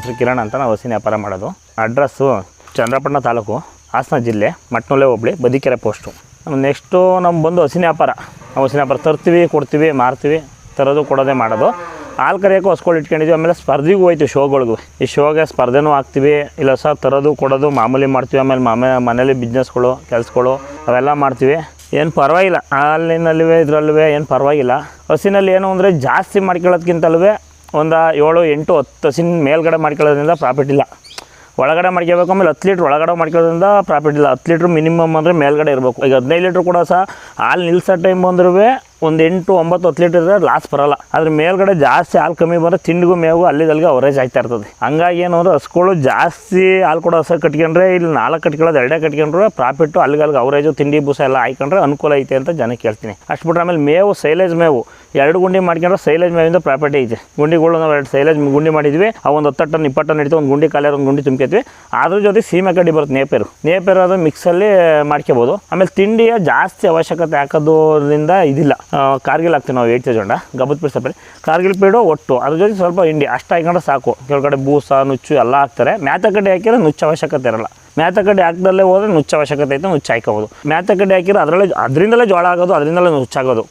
ಹೆಸರು ಕಿರಣ್ ಅಂತ ನಾವು ಹಸಿನ ವ್ಯಾಪಾರ ಮಾಡೋದು. ಅಡ್ರೆಸ್ಸು ಚಂದ್ರಪಟ್ಟಣ ತಾಲೂಕು, ಹಾಸನ ಜಿಲ್ಲೆ, ಮಟ್ನೂಲೆ ಹೋಬಳಿ, ಬದಿಕೆರೆ ಪೋಸ್ಟು ನೆಕ್ಸ್ಟು ನಮ್ಮ ಬಂದು ಹಸಿನ ವ್ಯಾಪಾರ. ನಾವು ಹಸಿನ ವ್ಯಾಪಾರ ತರ್ತೀವಿ, ಕೊಡ್ತೀವಿ, ಮಾರ್ತೀವಿ, ತರೋದು, ಕೊಡೋದೇ ಮಾಡೋದು. ಹಾಲು ಕರೆಯೋಕೆ ಹೊಸ್ಕೊಳ್ ಇಟ್ಕೊಂಡಿದ್ವಿ, ಆಮೇಲೆ ಸ್ಪರ್ಧೆಗೂ ಹೋಯ್ತು ಶೋಗಳಿಗೂ. ಈ ಶೋಗೆ ಸ್ಪರ್ಧೆನೂ ಹಾಕ್ತೀವಿ, ಇಲ್ಲ ಸಹ ತರೋದು, ಕೊಡೋದು, ಮಾಮೂಲಿ ಮಾಡ್ತೀವಿ, ಆಮೇಲೆ ಮಾಮೇ, ಮನೇಲಿ ಬಿಸ್ನೆಸ್ಗಳು ಕೆಲಸಗಳು, ಅವೆಲ್ಲ ಮಾಡ್ತೀವಿ. ಏನು ಪರವಾಗಿಲ್ಲ, ಹಾಲಿನಲ್ಲಿವೆ ಇದರಲ್ಲೂ ಏನು ಪರವಾಗಿಲ್ಲ. ಹಸಿನಲ್ಲಿ ಏನು ಅಂದರೆ ಜಾಸ್ತಿ ಮಾಡ್ಕೊಳ್ಳೋದ್ಕಿಂತಲೂ ಒಂದು ಏಳು, ಎಂಟು, ಹತ್ತು ಹಸಿನ ಮೇಲ್ಗಡೆ ಮಾಡ್ಕೊಳ್ಳೋದ್ರಿಂದ ಪ್ರಾಫಿಟ್ ಇಲ್ಲ. ಒಳಗಡೆ ಮಾಡ್ಕೋಬೇಕು ಆಮೇಲೆ ಹತ್ತು ಲೀಟ್ರ್ ಒಳಗಡೆ ಮಾಡ್ಕೊಳ್ಳೋದ್ರಿಂದ ಪ್ರಾಫಿಟ್ ಇಲ್ಲ. ಹತ್ತು ಲೀಟ್ರ್ ಮಿನಿಮಮ್ ಅಂದರೆ ಮೇಲ್ಗಡೆ ಇರಬೇಕು. ಈಗ ಹದಿನೈದು ಲೀಟ್ರ್ ಕೂಡ ಸಹ ಹಾಲು ನಿಲ್ಸೋ ಟೈಮ್ ಬಂದ್ರೂ ಒಂದು ಎಂಟು ಒಂಬತ್ತು ಹತ್ತು ಲೀಟರ್ ಇದ್ರೆ ಲಾಸ್ ಬರಲ್ಲ. ಅದ್ರ ಮೇಲ್ಗಡೆ ಜಾಸ್ತಿ ಹಾಲು ಕಮ್ಮಿ ಬರೋ ತಿಂಡಿಗೂ ಮೇವು ಅಲ್ಲಿದಲ್ಲಿಗೆ ಅವರೇಜ್ ಆಗ್ತಾ ಇರ್ತದೆ. ಹಂಗಾಗಿ ಏನು ಅಂದ್ರೆ ಹಸ್ಗಳು ಜಾಸ್ತಿ ಹಾಲು ಕೊಡೋ ಹಸ ಕಟ್ಕೊಂಡ್ರೆ ಇಲ್ಲಿ ನಾಲ್ಕು ಕಟ್ಕೊಳ್ಳೋದು, ಎರಡೇ ಕಟ್ಕೊಂಡ್ರೆ ಪ್ರಾಫಿಟ್ಟು ಅಲ್ಲಿಗೆ ಅಲ್ಲಿಗೆ ಅವರೇಜು ತಿಂಡಿ ಬೂಸ ಎಲ್ಲ ಹಾಕೊಂಡ್ರೆ ಅನುಕೂಲ ಐತೆ ಅಂತ ಜನಕ್ಕೆ ಹೇಳ್ತೀನಿ ಅಷ್ಟು ಬಿಟ್ರೆ ಆಮೇಲೆ ಮೇವು ಸೈಲೇಜ್ ಮೇವು. ಎರಡು ಗುಂಡಿ ಮಾಡ್ಕೊಂಡ್ರೆ ಸೈಲೇಜ್ ಮೇವಿಂದ ಪ್ರಾಫಿಟ್ ಐತೆ. ಗುಂಡಿಗಳು ನಾವು ಎರಡು ಸೈಲೇಜ್ ಗುಂಡಿ ಮಾಡಿದ್ವಿ. ಆ ಒಂದು ಹತ್ತು ಟನ್ ಇಪ್ಪತ್ತು ಟನ್ ಇಡ್ತೀವಿ ಒಂದು ಗುಂಡಿ ಕಾಲೇ ಒಂದು ಗುಂಡಿ ತುಂಬ್ಕೊತೀವಿ. ಅದ್ರ ಜೊತೆ ಸೀಮೆ ಕಡ್ಡಿ ಬರುತ್ತೆ ನೇಪೇರು. ನೇಪೇರು ಅದು ಮಿಕ್ಸಲ್ಲಿ ಮಾಡ್ಕೋಬೋದು. ಆಮೇಲೆ ತಿಂಡಿಯ ಜಾಸ್ತಿ ಅವಶ್ಯಕತೆ ಹಾಕೋದ್ರಿಂದ ಇದಿಲ್ಲ. ಕಾರ್ಗಿಲ್ ಹಾಕ್ತೀವಿ ನಾವು ಏಟ್ ಜೊಂಡ ಗಬ್ಬತ್ ಪೀಡ್ ಸಪ್ರೇಟ್ ಕಾರ್ಗಿಲ್ ಪೀಡು ಒಟ್ಟು. ಅದ್ರ ಜೊತೆ ಸ್ವಲ್ಪ ಹಿಂಡಿ, ಅಷ್ಟು ಹಾಕೊಂಡ್ರೆ ಸಾಕು. ಕೆಳಗಡೆ ಬೂಸ, ನುಚ್ಚು ಎಲ್ಲ ಹಾಕ್ತಾರೆ. ಮ್ಯಾತ ಕಡ್ಡಿ ಹಾಕಿದ್ರೆ ನುಚ್ಚು ಅವಶ್ಯಕತೆ ಇರಲ್ಲ. ಮ್ಯಾತ ಕಡ್ಡಿ ಹಾಕ್ದಲ್ಲೇ ಹೋದ್ರೆ ನುಚ್ಚು ಅವಶ್ಯಕತೆ ಐತೆ, ನುಚ್ಚು ಹಾಕೋಬೋದು ಮ್ಯಾತ ಕಡ್ಡಿ ಹಾಕಿದ್ರೆ ಅದರಲ್ಲೇ ಅದರಿಂದಲೇ ಜೋಳ ಆಗೋದು, ಅದರಿಂದಲೇ ನುಚ್ಚಾಗೋದು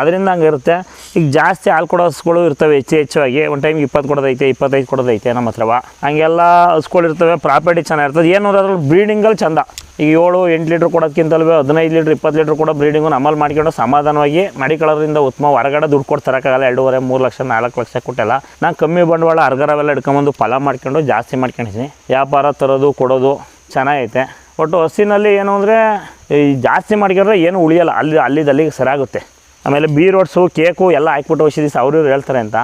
ಅದರಿಂದ ಹಂಗಿರುತ್ತೆ ಈಗ ಜಾಸ್ತಿ ಹಾಲು ಕೊಡೋ ಹಸುಗಳು ಇರ್ತವೆ ಹೆಚ್ಚು ಹೆಚ್ಚಾಗಿ ಒಂದು ಟೈಮ್ಗೆ ಇಪ್ಪತ್ತು ಕೊಡೋದೈತೆ ಇಪ್ಪತ್ತೈದು ಕೊಡೋದೈತೆ ನಮ್ಮ ಹತ್ರವ. ಹಂಗೆಲ್ಲ ಹಸುಗಳಿರ್ತವೆ ಪ್ರಾಪರ್ಟಿ ಚೆನ್ನಾಗಿರ್ತದೆ ಏನು ಅದ್ರ ಬ್ರೀಡಿಂಗಲ್ಲಿ ಚಂದ. ಈಗ ಏಳು, ಎಂಟು ಲೀಟ್ರ್ ಕೊಡೋದಕ್ಕಿಂತಲೂ ಹದಿನೈದು ಲೀಟ್ರ್ ಇಪ್ಪತ್ತು ಲೀಟ್ರ್ ಕೊಡೋ ಬ್ರೀಡಿಂಗು ನಮ್ಮಲ್ಲಿ ಮಾಡ್ಕೊಂಡು ಸಮಾಧಾನವಾಗಿ ಮಡಿಕೊಳ್ಳೋದ್ರಿಂದ ಉತ್ತಮ ಹೊರಗಡೆ ದುಡ್ಡು ಕೊಟ್ಟು ತರೋಕ್ಕಾಗಲ್ಲ ಎರಡೂವರೆ, ಮೂರು ಲಕ್ಷ, ನಾಲ್ಕು ಲಕ್ಷ ಕೊಟ್ಟೆಲ್ಲ. ನಾನು ಕಮ್ಮಿ ಬಂಡವಾಳ ಅರ್ಗರವೆಲ್ಲ ಹಿಡ್ಕೊಂಬಂದು ಫಲ ಮಾಡ್ಕೊಂಡು ಜಾಸ್ತಿ ಮಾಡ್ಕೊಂಡಿದ್ದೀನಿ ವ್ಯಾಪಾರ ತರೋದು, ಕೊಡೋದು ಚೆನ್ನಾಗೈತೆ ಒಟ್ಟು ಹಸಿನಲ್ಲಿ ಏನು ಅಂದರೆ ಈ ಜಾಸ್ತಿ ಮಾಡ್ಕೊಂಡ್ರೆ ಏನು ಉಳಿಯಲ್ಲ. ಅಲ್ಲಿ, ಅಲ್ಲಿದಲ್ಲಿ ಸರಿಯಾಗುತ್ತೆ ಆಮೇಲೆ ಬೀರ್ ಓಟ್ಸು ಕೇಕು ಎಲ್ಲ ಹಾಕ್ಬಿಟ್ಟು ಔಷಧಿ ಅವರು ಹೇಳ್ತಾರೆ ಅಂತ.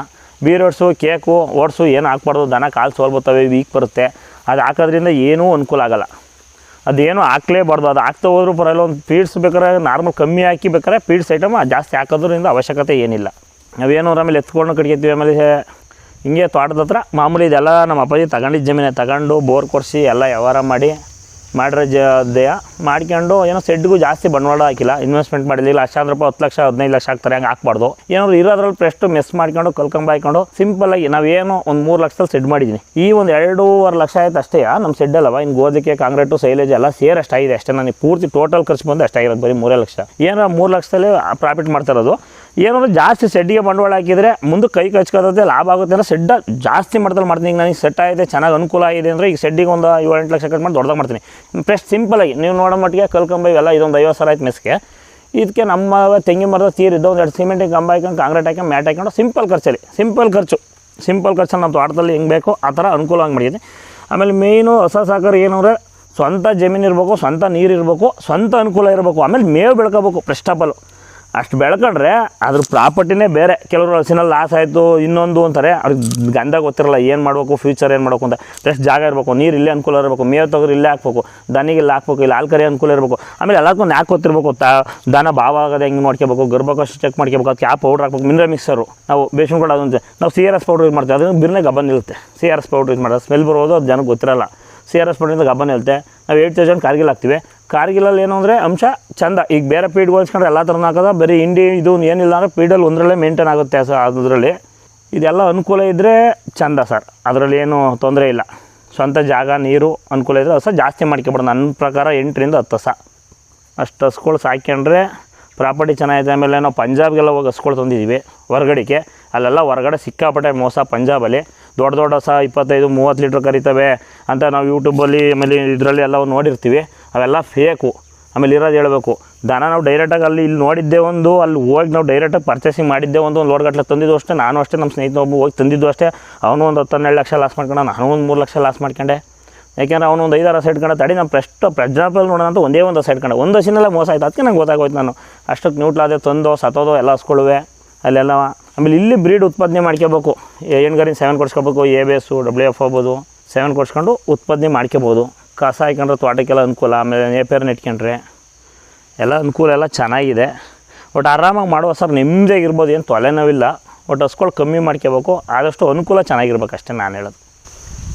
ಬೀರ್ ಓಟ್ಸು ಕೇಕು, ಓಟ್ಸು ಏನು ಹಾಕ್ಬಾರ್ದು, ದನ ಕಾಲು ಸೋಲ್ಬೋತವೆ ವೀಕ್ ಬರುತ್ತೆ. ಅದು ಹಾಕೋದ್ರಿಂದ ಏನೂ ಅನುಕೂಲ ಆಗೋಲ್ಲ. ಅದೇನು ಹಾಕ್ಲೇಬಾರ್ದು, ಅದು ಹಾಕ್ತಾ ಹೋದ್ರೂ ಪರವಾಗಿಲ್ಲ, ಒಂದು ಪೀಡ್ಸ್ ಬೇಕಾದ್ರೆ ನಾರ್ಮಲ್ ಕಮ್ಮಿ ಹಾಕಿ ಬೇಕಾದ್ರೆ ಪೀಡ್ಸ್ ಐಟಮ್ ಜಾಸ್ತಿ ಹಾಕೋದ್ರಿಂದ ಅವಶ್ಯಕತೆ ಏನಿಲ್ಲ. ನಾವೇನು ಆಮೇಲೆ ಎತ್ಕೊಂಡು ಕಟ್ಕೊತೀವಿ ಆಮೇಲೆ ಹಿಂಗೆ ತೋಟದ ಹತ್ರ ಮಾಮೂಲಿ ಇದೆಲ್ಲ ನಮ್ಮ ಅಪ್ಪಾಜಿ ತಗೊಂಡಿದ್ದ ಜಮೀನೇ. ತಗೊಂಡು ಬೋರ್ ಕೊಡಿಸಿ ಎಲ್ಲ ವ್ಯವಹಾರ ಮಾಡಿ ಮಾಡಿರೋ ದೇಹ ಮಾಡ್ಕೊಂಡು ಏನೋ ಸೆಡ್ಗೂ ಜಾಸ್ತಿ ಬಂಡವಾಳ ಹಾಕಿಲ್ಲ. ಇನ್ವೆಸ್ಟ್ಮೆಂಟ್ ಮಾಡಿಲ್ಲ ಲಕ್ಷಾಂತರ ರೂಪಾಯಿ ಹತ್ತು ಲಕ್ಷ, ಹದಿನೈದು ಲಕ್ಷ ಹಾಕ್ತಾರೆ, ಹಂಗೆ ಹಾಕ್ಬಾರ್ದು. ಏನಾದ್ರು ಇರೋದ್ರಲ್ಲಿ ಪ್ರೆಸ್ಟ್ ಮೆಸ್ ಮಾಡ್ಕೊಂಡು, ಕಲ್ಕೊಂಬ ಹಾಕೊಂಡು ಸಿಂಪಲ್ ಆಗಿ ನಾವೇನು ಒಂದು ಮೂರು ಲಕ್ಷದಲ್ಲಿ ಸೆಡ್ ಮಾಡಿದ್ದೀನಿ ಈ ಒಂದು ಎರಡೂವರೆ ಲಕ್ಷ ಆಯ್ತು ಅಷ್ಟೇ ನಮ್ಮ ಸೆಡ್ ಅಲ್ಲವಾ ಇನ್ನು ಗೋಧಿಕೆ ಕಾಂಗ್ರೆಟು ಸೈಲೇಜ್ ಎಲ್ಲ ಸೇರಿ ಅಷ್ಟಾಗಿದೆ ಅಷ್ಟೇ. ನನಗೆ ಪೂರ್ತಿ ಟೋಟಲ್ ಖರ್ಚು ಬಂದು ಅಷ್ಟಾಗಿರೋದು ಬರೀ ಮೂರೇ ಲಕ್ಷ. ಏನಾರ ಮೂರು ಲಕ್ಷದಲ್ಲಿ ಪ್ರಾಫಿಟ್ ಮಾಡ್ತಾ ಇರೋದು. ಏನಾದ್ರು ಜಾಸ್ತಿ ಸೆಡ್ಡಿಗೆ ಬಂಡವಾಳ ಹಾಕಿದರೆ ಮುಂದೆ ಕೈ ಕಚ್ಕೋದೇ ಲಾಭ ಆಗುತ್ತೆ. ಅಂದರೆ ಸೆಡ್ಡ ಜಾಸ್ತಿ ಮಾಡ್ದಲ್ಲಿ ಮಾಡ್ತೀನಿ. ಈಗ ನನಗೆ ಸೆಟ್ ಆಗಿದೆ, ಚೆನ್ನಾಗಿ ಅನುಕೂಲ ಆಗಿದೆ ಅಂದರೆ ಈಗ ಸೆಡ್ಡಿಗೆ ಒಂದು ಏಳು ಎಂಟು ಲಕ್ಷ ಕಟ್ ಮಾಡಿ ದೊಡ್ಡದಾಗ ಮಾಡ್ತೀನಿ. ಫ್ರೆಶ್ ಸಿಂಪಲಾಗಿ ನೀವು ನೋಡೋ ಮಟ್ಟಿಗೆ ಕಲ್ಕಂಬ ಇವೆಲ್ಲ ಇದೊಂದು ಐವತ್ತು ಸಾವಿರ ಆಯ್ತು ಮೆಸ್ಗೆ ಇದಕ್ಕೆ ನಮ್ಮ ತೆಂಗಿನ ಮರದ ತೀರಿದ್ದು ಒಂದು ಎರಡು ಸಿಮೆಂಟಿಗೆ ಕಂಬ ಹಾಕೊಂಡು ಕಾಂಕ್ರೀಟ್ ಹಾಕೊಂಡು ಮ್ಯಾಟ್ ಹಾಕೊಂಡು ಸಿಂಪಲ್ ಖರ್ಚಲ್ಲಿ ಸಿಂಪಲ್ ಖರ್ಚು ಸಿಂಪಲ್ ಖರ್ಚಲ್ಲಿ ನಮ್ಮ ತೋಟದಲ್ಲಿ ಹೆಂಗೆ ಬೇಕೋ ಆ ಥರ ಅನುಕೂಲವಾಗಿ ಮಾಡಿದ್ದೀನಿ. ಆಮೇಲೆ ಮೇಯ್ನು ಹೊಸ ಸಾಕಾರ ಏನು ಅಂದರೆ ಸ್ವಂತ ಜಮೀನು ಇರಬೇಕು, ಸ್ವಂತ ನೀರು ಇರಬೇಕು, ಸ್ವಂತ ಅನುಕೂಲ ಇರಬೇಕು, ಆಮೇಲೆ ಮೇವು ಬೆಳ್ಕೋಬೇಕು ಆಲ್ ಅಷ್ಟು ಬೆಳ್ಕೊಂಡ್ರೆ ಅದ್ರ ಪ್ರಾಪರ್ಟಿನೇ ಬೇರೆ. ಕೆಲವರು ಹಸಿನಲ್ಲಿ ಲಾಸ್ ಆಯಿತು, ಇನ್ನೊಂದು ಅಂತಾರೆ. ಅವ್ರಿಗೆ ಗಂಧ ಗೊತ್ತಿರಲ್ಲ, ಏನು ಮಾಡಬೇಕು ಫ್ಯೂಚರ್ ಏನು ಮಾಡಬೇಕು ಅಂತ. ಜಸ್ಟ್ ಜಾಗ ಇರಬೇಕು, ನೀರು ಇಲ್ಲೇ ಅನುಕೂಲ ಇರಬೇಕು, ಮೇವು ತೊಗರಿ ಇಲ್ಲೇ ಹಾಕ್ಬೇಕು, ದನಿಗೆ ಇಲ್ಲಿ ಹಾಕ್ಬೇಕು, ಇಲ್ಲಿ ಹಾಲು ಕರಿ ಅನುಕೂಲ ಇರಬೇಕು. ಆಮೇಲೆ ಎಲ್ಲದಕ್ಕೂ ಯಾಕೆ ಗೊತ್ತಿರಬೇಕು ತಾ ದನ ಭಾವ ಆಗೋದು ಹೆಂಗೆ ಮಾಡ್ಕೋಬೇಕು, ಗರ್ಭಕೋಶ ಚೆಕ್ ಮಾಡ್ಕೋಬೇಕು, ಅದಕ್ಕೆ ಯಾವ ಪೌಡ್ರ್ ಹಾಕ್ಬೇಕು. ಮಿನರಲ್ ಮಿಕ್ಸರು ನಾವು ಬೇಷನ್ ಕೂಡ ಅದೊಂದು. ನಾವು C R S powder use ಮಾಡ್ತೀವಿ. ಅದನ್ನು ಬಿರ್ನೆ ಗಬ್ಬನ್ ನಿಲ್ಲುತ್ತೆ C R S powder use ಮಾಡೋದು ಸ್ಮೆಲ್ ಬರೋದು ಅದು ಜನಕ್ಕೆ ಗೊತ್ತಿರಲ್ಲ. ಸಿ ಆರ್ ಎಸ್ ಪೌಡ್ರಿಂದ ಗಬ್ಬನ್ ನಿಲ್ಲುತ್ತೆ ನಾವು ಏಯ್ಟ್ ತೌಸಂಡ್ ಕಾರ್ಗಿಲ್ ಹಾಕ್ತೀವಿ. ಕಾರ್ಗಿಲಲ್ಲಿ ಏನು ಅಂದರೆ ಅಂಶ ಚಂದ. ಈಗ ಬೇರೆ ಪೀಡ್ ಹೋಲ್ಸ್ಕೊಂಡ್ರೆ ಎಲ್ಲ ಥರನೂ ಹಾಕೋದ. ಬರೀ ಇಂಡಿ ಇದು ಏನಿಲ್ಲ ಅಂದರೆ ಪೀಡಲ್ಲಿ ಒಂದರಲ್ಲೇ ಮೇಂಟೈನ್ ಆಗುತ್ತೆ ಸರ್ ಅದರಲ್ಲಿ. ಇದೆಲ್ಲ ಅನುಕೂಲ ಇದ್ದರೆ ಚಂದ ಸರ್ ಅದರಲ್ಲಿ ಏನು ತೊಂದರೆ ಇಲ್ಲ. ಸ್ವಂತ ಜಾಗ, ನೀರು ಅನುಕೂಲ ಇದ್ದರೆ ಹಸ ಜಾಸ್ತಿ ಮಾಡ್ಕೊಬಿಡೋದು ನನ್ನ ಪ್ರಕಾರ ಎಂಟರಿಂದ ಹತ್ತು ಹಸ. ಅಷ್ಟು ಹಸ್ಗಳು ಸಾಕ್ಯಂಡ್ರೆ ಪ್ರಾಪರ್ಟಿ ಚೆನ್ನಾಗಿದೆ ಆಮೇಲೆ ನಾವು ಪಂಜಾಬ್ಗೆಲ್ಲ ಹೋಗಿ ಹಸ್ಗಳು ತಂದಿದ್ದೀವಿ ಹೊರಗಡೆಗೆ. ಅಲ್ಲೆಲ್ಲ ಹೊರಗಡೆ ಸಿಕ್ಕಾಪಟ್ಟೆ ಮೋಸ ಪಂಜಾಬಲ್ಲಿ. ದೊಡ್ಡ ದೊಡ್ಡ ಸಹ ಇಪ್ಪತ್ತೈದು, ಮೂವತ್ತು ಲೀಟ್ರ್ ಕರಿತವೆ ಅಂತ ನಾವು ಯೂಟ್ಯೂಬಲ್ಲಿ ಆಮೇಲೆ ಇದರಲ್ಲಿ ಎಲ್ಲ ನೋಡಿರ್ತೀವಿ. ಅವೆಲ್ಲ ಫೇಕು ಆಮೇಲೆ ಇರೋದು ಹೇಳಬೇಕು. ದನ ನಾವು ಡೈರೆಕ್ಟಾಗಿ ಅಲ್ಲಿ ಇಲ್ಲಿ ನೋಡಿದ್ದೆ ಒಂದು, ಅಲ್ಲಿ ಹೋಗಿ ನಾವು ಡೈರೆಕ್ಟಾಗಿ ಪರ್ಚೇಸಿಂಗ್ ಮಾಡಿದ್ದೆ ಒಂದು ಒಂದು ಲೋಡ್ ಗಟ್ಟಲೆ ತಂದಿದ್ದು ಅಷ್ಟೇ. ನಾನು ಅಷ್ಟೇ ನಮ್ಮ ಸ್ನೇಹಿತ ಒಬ್ಬ ಹೋಗಿ ತಂದಿದ್ದು ಅಷ್ಟೇ. ಅವನು ಒಂದು ಹತ್ತು ಹನ್ನೆರಡು ಲಕ್ಷ ಲಾಸ್ ಮಾಡ್ಕೊಂಡು, ನಾನು ಒಂದು ಮೂರು ಲಕ್ಷ ಲಾಸ್ ಮಾಡ್ಕೊಂಡೆ. ಯಾಕೆಂದ್ರೆ ಅವನು ಒಂದು ಐದಾರು ಸೈಡ್ ಕಂಡ ತಡಿ ನಮ್ಮ ಪ್ರಸ್ಟ್ ಪ್ರಜ್ಞಾಪಲ್ ನೋಡೋಣ ಅಂತ ಒಂದೇ ಒಂದು ಸೈಡ್ ಕಂಡ. ಒಂದು ಹಸಿನೆಲ್ಲ ಮೋಸ ಆಯ್ತು. ಅದಕ್ಕೆ ನಂಗೆ ಗೊತ್ತಾಗೋಯ್ತು ನಾನು. ಅಷ್ಟಕ್ಕೆ ನ್ಯೂಟ್ಲಾದೆ ತಂದೋ, ಸತ್ತೋದೋ ಎಲ್ಲ ಹಸ್ಕೊಳ್ಳುವೆ. ಅಲ್ಲೆಲ್ಲ ಆಮೇಲೆ ಇಲ್ಲಿ ಬ್ರೀಡ್ ಉತ್ಪಾದನೆ ಮಾಡ್ಕೋಬೇಕು ಹೆಣ್ಗರಿನ seven ಕೊಡ್ಸ್ಕೋಬೇಕು A B S W F ಆಗ್ಬೋದು. ಸೆವೆನ್ ಕೊಡ್ಸ್ಕೊಂಡು ಉತ್ಪಾದನೆ ಮಾಡ್ಕೋಬೋದು ಕಸ ಹಾಕೊಂಡ್ರೆ ತೋಟಕ್ಕೆಲ್ಲ ಅನುಕೂಲ ಆಮೇಲೆ ನೇಪೇರ್ನ ಇಟ್ಕೊಂಡ್ರೆ ಎಲ್ಲ ಅನುಕೂಲ ಎಲ್ಲ ಚೆನ್ನಾಗಿದೆ. ಒಟ್ಟು ಆರಾಮಾಗಿ ಮಾಡುವ ಸರ್ ನೆಮ್ಮದಿಯಾಗಿರ್ಬೋದು ಏನು ತೊಲೆನೋವಿಲ್ಲ ಒಟ್ಟು ಹಸ್ಗಳು ಕಮ್ಮಿ ಮಾಡ್ಕೋಬೇಕು ಆದಷ್ಟು ಅನುಕೂಲ ಚೆನ್ನಾಗಿರ್ಬೇಕು ಅಷ್ಟೇ ನಾನು ಹೇಳೋದು.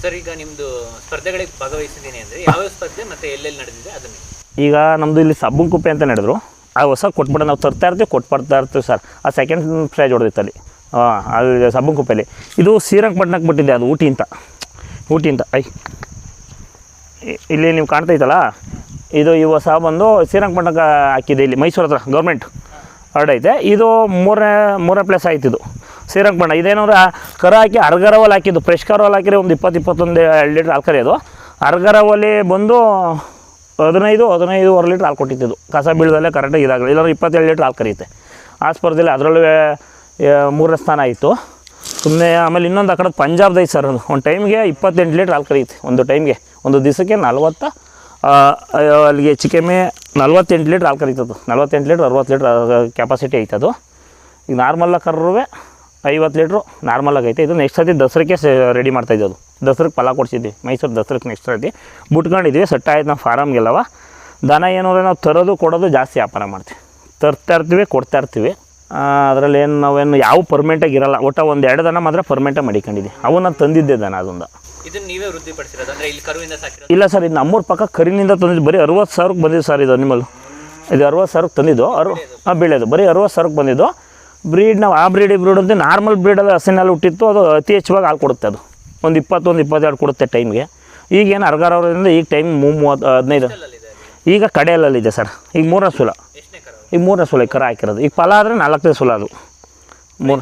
ಸರ್ ಈಗ ನಿಮ್ಮದು ಸ್ಪರ್ಧೆಗಳಿಗೆ ಭಾಗವಹಿಸಿದ್ದೀನಿ ಅಂದರೆ ಯಾವ ಸ್ಪರ್ಧೆ ಮತ್ತು ಎಲ್ಲೆಲ್ಲಿ ನಡೆದಿದೆ? ಅದನ್ನು ಈಗ ನಮ್ಮದು ಇಲ್ಲಿ ಸಬ್ಬುಂಕುಪ್ಪೆ ಅಂತ ನಡೆದ್ರು. ಆ ಹೊಸ ಕೊಟ್ಬಿಟ್ಟು ನಾವು ತರ್ತಾ ಇರ್ತೀವಿ, ಕೊಟ್ಬರ್ತಾ ಇರ್ತೀವಿ ಸರ್. ಆ ಸೆಕೆಂಡ್ ಪ್ರೈಜ್ ಹೊಡೆದಿತ್ತು ಅಲ್ಲಿ. ಹಾಂ ಸಬ್ಬನ್ ಕುಪ್ಪೆಯಲ್ಲಿ ಇದು ಶ್ರೀರಂಗಪಟ್ಟಣಕ್ಕೆ ಬಿಟ್ಟಿದ್ದೆ ಅದು, ಊಟಿ ಅಂತ. ಊಟಿ ಅಂತ, ಐ. ಇಲ್ಲಿ ನೀವು ಕಾಣ್ತಾ ಕಾಣ್ತೈತಲ್ಲ ಇದು ಈ ಹೊಸ ಬಂದು ಶ್ರೀರಂಗಪಟ್ಟಣಕ್ಕೆ ಹಾಕಿದೆ ಇಲ್ಲಿ, ಮೈಸೂರು ಹತ್ರ ಗೌರ್ಮೆಂಟ್ ಹರಡೈತೆ ಇದು ಮೂರನೇ ಮೂರನೇ ಪ್ಲೇಸ್ ಆಯ್ತು ಇದು. ಶ್ರೀರಂಗಪಟ್ಟಣ ಇದೇನಂದ್ರೆ ಕರ ಹಾಕಿ ಅರ್ಗರವಲ್ಲಿ ಹಾಕಿದ್ದು. ಫ್ರೆಶ್ ಕರವಲ್ಲಿ ಹಾಕಿದ್ರೆ ಒಂದು ಇಪ್ಪತ್ತು, ಇಪ್ಪತ್ತೊಂದು, ಎರಡು ಲೀಟ್ರ್ ಹಾಲು ಅದು ಅರ್ಗರವಲ್ಲಿ ಬಂದು ಹದಿನೈದು ಹದಿನೈದುವರೆ ಲೀಟ್ರ್ ಹಾಲು ಕೊಟ್ಟಿದ್ದು ಕಸ ಬೀಳ್ದಲ್ಲೇ ಕರೆಕ್ಟಾಗಿ ಇದಾಗಲಿ, ಇಲ್ಲಾಂದ್ರೆ ಇಪ್ಪತ್ತೇಳು ಲೀಟ್ರ್ ಹಾಲು ಕರೀತೆ ಆ ಸ್ಪರ್ಧೆಯಲ್ಲಿ ಅದರಲ್ಲೂ ಮೂರನೇ ಸ್ಥಾನ ಆಯಿತು. ಸುಮ್ಮನೆ ಆಮೇಲೆ ಇನ್ನೊಂದು ಆ ಕಡೆ ಪಂಜಾಬ್ದು ಐತೆ ಸರ್ ಅದು. ಒಂದು ಟೈಮ್ಗೆ ಇಪ್ಪತ್ತೆಂಟು ಲೀಟ್ರ್ ಹಾಲು ಕರೆಯುತ್ತೆ, ಒಂದು ಟೈಮ್ಗೆ ಒಂದು ದಿವಸಕ್ಕೆ ನಲವತ್ತ ಅಲ್ಲಿಗೆ ಚಿಕೆಮೆ ನಲ್ವತ್ತೆಂಟು ಲೀಟ್ರ್ ಹಾಲು ಕರೀತದ್ದು. ನಲ್ವತ್ತೆಂಟು ಲೀಟ್ರ್ ಅರವತ್ತು ಲೀಟ್ರ್ ಕೆಪಾಸಿಟಿ ಐತದು. ಈಗ ನಾರ್ಮಲ್ಲ ಕರ್ರುವೆ ಐವತ್ತು ಲೀಟ್ರು ನಾರ್ಮಲ್ ಆಗೈತೆ. ಇದು ನೆಕ್ಸ್ಟ್ ಸತಿ ದಸರಕ್ಕೆ ರೆಡಿ ಮಾಡ್ತಾ ಅದು ದಸರಕ್ಕೆ ಫಲ ಕೊಡ್ಸಿದ್ವಿ. ಮೈಸೂರು ದಸರಕ್ಕೆ ನೆಕ್ಸ್ಟ್ ಸತಿ ಬಿಟ್ಕೊಂಡಿದ್ವಿ ಸೆಟ್ ಆಯ್ತು ನಾವು ಫಾರಮ್ಗೆಲ್ಲವ ದನ ಏನು ಅಂದರೆ ನಾವು ತರೋದು ಕೊಡೋದು ಜಾಸ್ತಿ ವ್ಯಾಪಾರ ಮಾಡ್ತೀವಿ. ತರ್ತಾ ಇರ್ತೀವಿ ಕೊಡ್ತಾ ಇರ್ತೀವಿ. ಅದರಲ್ಲಿ ಏನು ನಾವೇನು ಯಾವ ಪರ್ಮೆಂಟಾಗಿ ಇರಲ್ಲ. ಒಟ್ಟು ಒಂದು ಎರಡು ದನ ಮಾತ್ರ ಪರ್ಮೆಂಟಾಗಿ ಅವು ನಾನು ತಂದಿದ್ದೆ ದನ ಅದೊಂದು. ಇದನ್ನು ನೀವೇ ಇಲ್ಲಿ ಸರ್ ಇದು ನಮ್ಮೂರ ಪಕ್ಕ ಕರಿನಿಂದ ತಂದಿದ್ದು. ಬರೀ ಅರವತ್ತು ಸಾವಿರಕ್ಕೆ ಬಂದಿದ್ದು ಸರ್ ಇದು ಅನಿಮಲ್ ಇದು ಅರವತ್ತು ಸಾವಿರಕ್ಕೆ ತಂದಿದ್ದು. ಅರು ಹಾಂ ಬೀಳೋದು. ಬರೀ ಅರವತ್ತು ಸಾವಿರಕ್ಕೆ ಬಂದಿದ್ದು. ಬ್ರೀಡ್ ನಾವು, ಆ ಬ್ರೀಡ್ ಬ್ರೀಡ್ ಅಂತ ನಾರ್ಮಲ್ ಬ್ರೀಡಲ್ಲಿ ಹಸಿನಲ್ಲಿ ಹುಟ್ಟಿತ್ತು, ಅದು ಅತಿ ಹೆಚ್ಚವಾಗಿ ಹಾಲು ಕೊಡುತ್ತೆ ಅದು. ಒಂದು ಇಪ್ಪತ್ತೊಂದು, ಇಪ್ಪತ್ತೆರಡು ಕೊಡುತ್ತೆ ಟೈಮ್ಗೆ ಈಗೇನು ಅರ್ಗಾರವರಿಂದ ಈಗ ಟೈಮ್ ಮೂವತ್ತು, ಹದಿನೈದು. ಈಗ ಕಡೆಯಲ್ಲಿದೆ ಸರ್. ಈಗ ಮೂರನೇ ಸುಲ. ಈಗ ಮೂರನೇ ಸುಲ ಕರ ಹಾಕಿರೋದು. ಈಗ ಫಲ ಆದರೆ ನಾಲ್ಕನೇ ಸುಲ ಅದು. ಮೂರು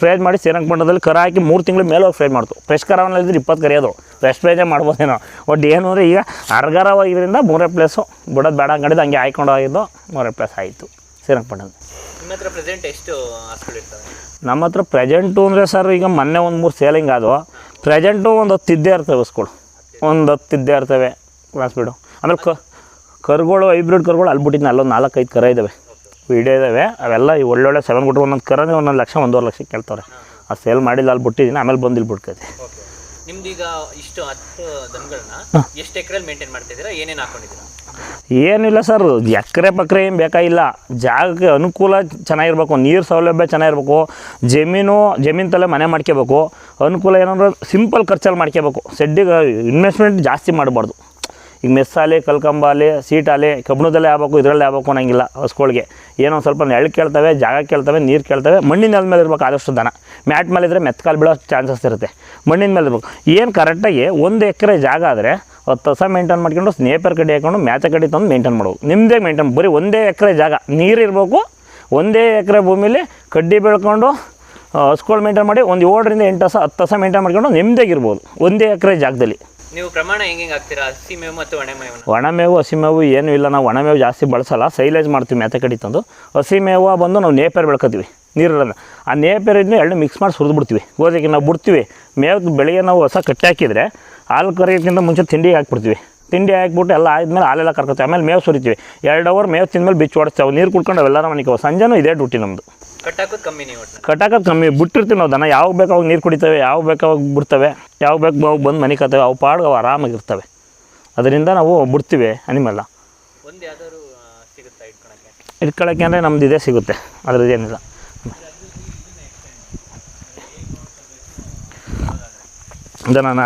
ಫ್ರೈಜ್ ಮಾಡಿ ಸೇರಂಗ್ ಮಂಡದಲ್ಲಿ ಕರ ಹಾಕಿ ಮೂರು ತಿಂಗಳು ಮೇಲೆ ಹೋಗಿ ಫ್ರೈ ಮಾಡ್ತು ಫ್ರೆಶ್ ಕರವಲ್ಲಿದ್ರೆ ಇಪ್ಪತ್ತು ಕರಿಯೋದು ಫ್ರೆಶ್ ಫ್ರೈಜೇ ಮಾಡ್ಬೋದೇನೋ. ಒಟ್ಟು ಏನು ಅಂದರೆ ಈಗ ಅರ್ಗರವಾಗಿದ್ದರಿಂದ ಮೂರೇ ಪ್ಲೇಸು ಬಿಡೋದು ಬೇಡ ಅಂಗಡಿದು ಹಂಗೆ ಹಾಯ್ಕೊಂಡು ಹೋಗಿದ್ದು ಮೂರೇ ಪ್ಲೇಸ್ ಆಯಿತು. ಶ್ರೀರಂಗಪಟ್ಟಣ ನಿಮ್ಮ ಹತ್ರ ಪ್ರೆಸೆಂಟ್ ಎಷ್ಟು ಹಸುಗಳು ಇರ್ತವೆ? ನಮ್ಮ ಹತ್ರ ಪ್ರೆಸೆಂಟು ಅಂದರೆ ಸರ್ ಈಗ ಮೊನ್ನೆ ಒಂದು ಮೂರು ಸೇಲಿಂಗ್ ಆದವು. ಪ್ರೆಸೆಂಟು ಒಂದು ಹತ್ತು ಇದ್ದೇ ಇರ್ತವೆ ಬಸ್ಗಳು ಒಂದು ಹತ್ತು ಇದ್ದೇ ಇರ್ತವೆ. ಕ್ಲಾಸ್ ಬಿಡು. ಆಮೇಲೆ ಕ ಕರುಗಳು ಹೈಬ್ರಿಡ್ ಕರುಗಳು ಅಲ್ಲಿ ಬಿಟ್ಟಿದ್ನ ಅಲ್ಲೊಂದು ನಾಲ್ಕೈದು ಕರ ಇದ್ದಾವೆ ವಿಡಿಯೋ ಇದ್ದಾವೆ ಅವೆಲ್ಲ ಈ ಒಳ್ಳೊಳ್ಳೆ ಸೆವೆನ್ ಬಿಟ್ಟು ಒಂದೊಂದು ಕರನೇ ಒಂದೊಂದು ಲಕ್ಷ ಒಂದೂವರೆ ಲಕ್ಷ ಕೇಳ್ತಾರೆ ಆ ಸೇಲ್ ಮಾಡಿಲ್ಲ ಅಲ್ಲಿ ಬಿಟ್ಟಿದ್ದೀನಿ ಆಮೇಲೆ ಬಂದು ಇಲ್ಲಿ ಬಿಡ್ಕೈತೆ. ಈಗ ನಿಮ್ದೀಗ ಇಷ್ಟು ಹತ್ತು ದನಗಳನ್ನ ಎಷ್ಟು ಎಕರೆಲ್ಲಿ ಮೇಂಟೈನ್ ಮಾಡ್ತಿದ್ದೀರಾ? ಏನೇನು ಹಾಕೊಂಡಿದ್ದೀರಾ? ಏನಿಲ್ಲ ಸರ್, ಎಕರೆ ಪಕ್ರೆ ಏನು ಬೇಕಾಗಿಲ್ಲ ಜಾಗಕ್ಕೆ ಅನುಕೂಲ ಚೆನ್ನಾಗಿರ್ಬೇಕು, ನೀರು ಸೌಲಭ್ಯ ಚೆನ್ನಾಗಿರ್ಬೇಕು, ಜಮೀನು ಜಮೀನು ತಲೆ ಮನೆ ಮಾಡ್ಕೋಬೇಕು. ಅನುಕೂಲ ಏನಂದ್ರೆ ಸಿಂಪಲ್ ಖರ್ಚಲ್ಲಿ ಮಾಡ್ಕೋಬೇಕು. ಸೆಡ್ಡಿಗೆ ಇನ್ವೆಸ್ಟ್ಮೆಂಟ್ ಜಾಸ್ತಿ ಮಾಡಬಾರ್ದು. ಈಗ ಮೆಸ್ಸಾಲೆ ಕಲ್ಕಂಬಾಲೆ ಸೀಟಾಲೆ ಕಬ್ಬಣದಲ್ಲೇ ಆಗ್ಬೇಕು, ಇದರಲ್ಲೇ ಆಗ್ಬೇಕು ಅನ್ನೋಂಗಿಲ್ಲ ಹಸ್ಗಳಿಗೆ ಏನೋ ಸ್ವಲ್ಪ ನೆರಳು ಕೇಳ್ತವೆ, ಜಾಗ ಕೇಳ್ತವೆ, ನೀರು ಕೇಳ್ತವೆ, ಮಣ್ಣಿನ ನೆಲದ ಮೇಲೆ ಇರಬೇಕು ಆದಷ್ಟು ದನ. ಮ್ಯಾಟ್ ಮೇಲೆ ಇದ್ದರೆ ಮೆತ್ಕಾಲು ಬೀಳೋ ಚಾನ್ಸಸ್ ಇರುತ್ತೆ. ಮಣ್ಣಿನ ಮೇಲೆ ಇರಬೇಕು. ಏನು ಕರೆಕ್ಟಾಗಿ ಒಂದು ಎಕರೆ ಜಾಗ ಆದರೆ ಹತ್ತು ಹೊಸ ಮೇಂಟೈನ್ ಮಾಡ್ಕೊಂಡು ಸ್ನೇಪರ್ ಕಡ್ಡಿ ಹಾಕೊಂಡು ಮ್ಯಾಚ ಕಡ್ಡಿ ತಂದು ಮೇಂಟೈನ್ ಮಾಡೋದು. ನಿಮ್ಮದೇ ಮೇಂಟೈನ್ ಬರೀ ಒಂದೇ ಎಕರೆ ಜಾಗ ನೀರು ಇರಬೇಕು ಒಂದೇ ಎಕರೆ ಭೂಮಿಲಿ ಕಡ್ಡಿ ಬೆಳ್ಕೊಂಡು ಹಸ್ಗಳು ಮೇಂಟೈನ್ ಮಾಡಿ ಒಂದು ಏಳರಿಂದ ಎಂಟು ಹಸ ಹತ್ತು ಹಸ ಮೇಂಟೈನ್ ಮಾಡ್ಕೊಂಡು ನೆಮ್ಮದಿಯಾಗಿರ್ಬೋದು ಒಂದೇ ಎಕರೆ ಜಾಗದಲ್ಲಿ. ನೀವು ಪ್ರಮಾಣ ಹೆಂಗೆ ಹಾಕ್ತೀರಾ? ಹಸಿ ಮೇವು ಮತ್ತು ಒಣ ಮೇವನ್ನ ಒಣಮೇವು ಹಸಿಮೇವು ಏನೂ ಇಲ್ಲ ನಾವು ಒಣಮೇವು ಜಾಸ್ತಿ ಬಳಸಲ್ಲ ಸೈಲೇಜ್ ಮಾಡ್ತೀವಿ ಮೆತೆ ಕಡಿ ತಂದು. ಹಸಿಮೇವು ಬಂದು ನಾವು ನೇಪೇರ್ ಬೆಳ್ಕೊತೀವಿ. ನೀರಿರೋದು ಆ ನೇಪೇರ್ ಇದನ್ನ ಎರಡು ಮಿಕ್ಸ್ ಮಾಡಿ ಸುರಿದು ಬಿಡ್ತೀವಿ. ಗೋಧಿಗೆ ನಾವು ಬಿಡ್ತೀವಿ. ಮೇವು ಬೆಳಿಗ್ಗೆ ನಾವು ಹೊಸ ಕಟ್ಟಿ ಹಾಕಿದರೆ ಹಾಲು ಕರೆಯೋಕ್ಕಿಂತ ಮುಂಚೆ ತಿಂಡಿ ಹಾಕ್ಬಿಡ್ತೀವಿ. ತಿಂಡಿ ಹಾಕ್ಬಿಟ್ಟು ಎಲ್ಲ ಆದ್ಮೇಲೆ ಹಾಲೆಲ್ಲ ಕರ್ಕೊತೀವಿ. ಆಮೇಲೆ ಮೇವು ಸುರಿತೀವಿ. ಎರಡು ಅವರ್ ಮೇವು ತಿಂದ್ಮೇಲೆ ಬಿಚ್ಚು ಹೊಡಿಸ್ತೇವೆ ನೀರು ಕುಡ್ಕೊಂಡು ಅವೆಲ್ಲ ಮನೆಗೆ ಸಂಜೆನೂ ಇದೇ ಡ್ಯೂಟಿ ನಮ್ಮದು ಕಟ್ಟಾಕೋದು ಕಮ್ಮಿ ನೀವು ಕಟ್ಟಾಕೋದು ಕಮ್ಮಿ. ಬಿಟ್ಟಿರ್ತೀವಿ ನಾವು ದನ. ಯಾವಾಗ ಬೇಕು ಅವಾಗ ನೀರು ಕುಡಿತವೆ ಯಾವಾಗ ಬೇಕು ಅವಾಗ ಬಿಡ್ತವೆ ಯಾವಾಗ ಬೇಕು ಅವಾಗ ಬಂದು ಮನೆ ಕತ್ತವೆ ಅವು ಪಾಡ್ಗೆ ಅವು ಆರಾಮಾಗಿರ್ತವೆ ಅದರಿಂದ ನಾವು ಬಿಡ್ತೀವಿ ಅನಿಮಲ್ಲ ಒಂದು ಯಾವ್ದಾದ್ರು ಸಿಗುತ್ತಾ ಇಟ್ಕೊಳ್ಳೋಕ್ಕೆ ಅಂದರೆ ನಮ್ದು ಇದೇ ಸಿಗುತ್ತೆ. ಅದ್ರದ್ದು ದನನ.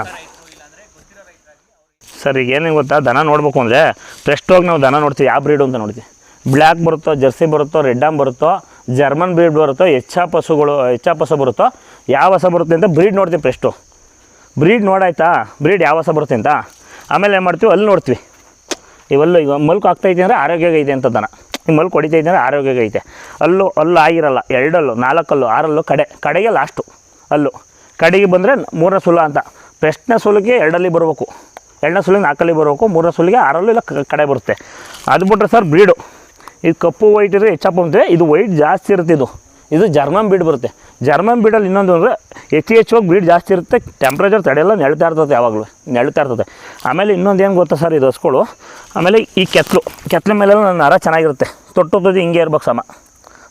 ಸರ್, ಈಗ ಏನೇನು ಗೊತ್ತಾ? ದನ ನೋಡ್ಬೇಕು ಅಂದರೆ ಹೋಗಿ ನಾವು ದನ ನೋಡ್ತೀವಿ. ಯಾವ ಬ್ರೀಡು ಅಂತ ನೋಡ್ತೀವಿ. ಬ್ಲ್ಯಾಕ್ ಬರುತ್ತೋ ಜರ್ಸಿ ಬರುತ್ತೋ ರೆಡ್ ಆಮ್ ಬರುತ್ತೋ ಜರ್ಮನ್ ಬ್ರೀಡ್ ಬರುತ್ತೋ ಹೆಚ್ಚಾ ಪಶುಗಳು ಹೆಚ್ಚಾ ಹಸು ಬರುತ್ತೋ, ಯಾವ ಹೊಸ ಬರುತ್ತೆ ಅಂತ ಬ್ರೀಡ್ ನೋಡ್ತೀವಿ ಫ್ರೆಸ್ಟು ಬ್ರೀಡ್ ನೋಡಾಯ್ತಾ? ಬ್ರೀಡ್ ಯಾವ ಹೊಸ ಬರುತ್ತೆ ಅಂತ? ಆಮೇಲೆ ಏನು ಮಾಡ್ತೀವಿ? ಅಲ್ಲಿ ನೋಡ್ತೀವಿ. ಇವೆಲ್ಲ ಈಗ ಮಲ್ಕು ಆಗ್ತೈತೆ ಅಂದರೆ ಆರೋಗ್ಯಗೈತೆ ಅಂತ ದನ. ಈಗ ಮಲ್ಕು ಹೊಡಿತೈತೆ ಅಂದರೆ ಆರೋಗ್ಯಗೈತೆ ಅಲ್ಲೂ ಅಲ್ಲೂ ಆಗಿರಲ್ಲ. ಎರಡಲ್ಲೂ, ನಾಲ್ಕಲ್ಲೂ, ಆರಲ್ಲೂ ಕಡೆ, ಕಡೆಗೆ ಲಾಸ್ಟು ಅಲ್ಲು ಕಡೆಗೆ ಬಂದರೆ ಮೂರನೇ ಸುಲ ಅಂತ. ಫಸ್ಟ್ನೇ ಸುಲಿಗೆ ಎರಡಲ್ಲಿ ಬರಬೇಕು. ಎರಡನೇ ಸುಲಿಗೆ ನಾಲ್ಕಲ್ಲಿ ಬರಬೇಕು. ಮೂರನೇ ಸುಲಿಗೆ ಆರಲ್ಲೂ ಇಲ್ಲ ಕಡೆ ಬರುತ್ತೆ. ಅದು ಬಿಟ್ರೆ ಸರ್ ಬ್ರೀಡು ಇದು ಕಪ್ಪು ವೈಟ್ ಇದ್ರೆ ಹೆಚ್ಚಪ್ಪ ಅಂದರೆ ಇದು ವೈಟ್ ಜಾಸ್ತಿ ಇರುತ್ತೆ ಇದು. ಇದು ಜರ್ಮನ್ ಬೀಡ್ ಬರುತ್ತೆ. ಜರ್ಮನ್ ಬೀಡಲ್ಲಿ ಇನ್ನೊಂದು ಅಂದರೆ ಹೆಚ್ಚು ಹೆಚ್ಚುವಾಗಿ ಬೀಡ್ ಜಾಸ್ತಿ ಇರುತ್ತೆ. ಟೆಂಪ್ರೇಚರ್ ತಡೆಯಲ್ಲ ನೆಳ್ತಾ ಇರ್ತದೆ ಯಾವಾಗಲೂ. ನೆಳ್ತಾ ಇರ್ತದೆ. ಆಮೇಲೆ ಇನ್ನೊಂದು ಏನು ಗೊತ್ತಾ ಸರ್ ಇದು ಹಸ್ಗಳು ಆಮೇಲೆ ಈ ಕೆತ್ತಲು. ಕೆತ್ತಲ ಮೇಲೆಲ್ಲ ನನ್ನ ನರ ಚೆನ್ನಾಗಿರುತ್ತೆ. ತೊಟ್ಟೊತ್ತದು ಹಿಂಗೆ ಇರ್ಬೇಕು ಸಮ.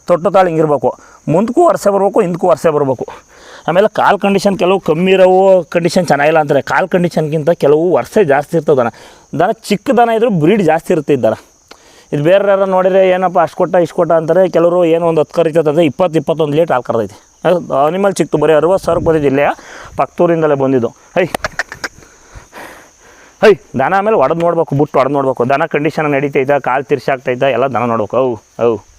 ತೊಟ್ಟು ತಾಳು ಹಿಂಗಿರ್ಬೇಕು. ಮುಂದಕ್ಕೂ ವರ್ಷ ಬರಬೇಕು, ಹಿಂದಕ್ಕೂ ವರ್ಷ ಬರಬೇಕು. ಆಮೇಲೆ ಕಾಲ್ ಕಂಡೀಷನ್ ಕೆಲವು ಕಮ್ಮಿ ಇರೋವು ಕಂಡೀಷನ್ ಚೆನ್ನಾಗಿಲ್ಲ ಅಂತಾರೆ. ಕಾಲ್ ಕಂಡೀಷನ್ಗಿಂತ ಕೆಲವು ವರ್ಷ ಜಾಸ್ತಿ ಇರ್ತದೆ ದನ. ದನ ಚಿಕ್ಕ ದನ ಇದ್ದರೂ ಬ್ರೀಡ್ ಜಾಸ್ತಿ ಇರುತ್ತೆ ದನ. ಇದು ಬೇರೆ ಯಾರು ನೋಡಿದ್ರೆ ಏನಪ್ಪ ಅಷ್ಟು ಕೊಟ್ಟ, ಇಷ್ಟು ಕೊಟ್ಟ ಅಂತಾರೆ. ಕೆಲವರು ಏನೋ ಒಂದು ಹತ್ತು ಕರಿತದೆ ಇಪ್ಪತ್ತು, ಇಪ್ಪತ್ತೊಂದು ಲೀಟ್ ಹಾಲು ಕರ್ದೈತಿ. ಅನಿಮಲ್ ಚಿಕ್ತು ಬರೀ ಅರವತ್ತು ಸಾವಿರ ರೂಪಾಯಿ ಜಿಲ್ಲೆಯ ಪಕ್ತೂರಿಂದಲೇ ಬಂದಿದ್ದು. ಹೈ. ಹೈ, ದನ ಆಮೇಲೆ ಒಡೆದು ನೋಡ್ಬೇಕು, ಬುಟ್ಟು ಒಡೆದು ನೋಡ್ಬೇಕು. ದನ ಕಂಡೀಷನ್ ನಡೀತೈತೆ, ಕಾಲು ತಿರ್ಸಾಗ್ತೈತೆ ಎಲ್ಲ ದನ ನೋಡ್ಬೇಕು. ಅವು ಅವು.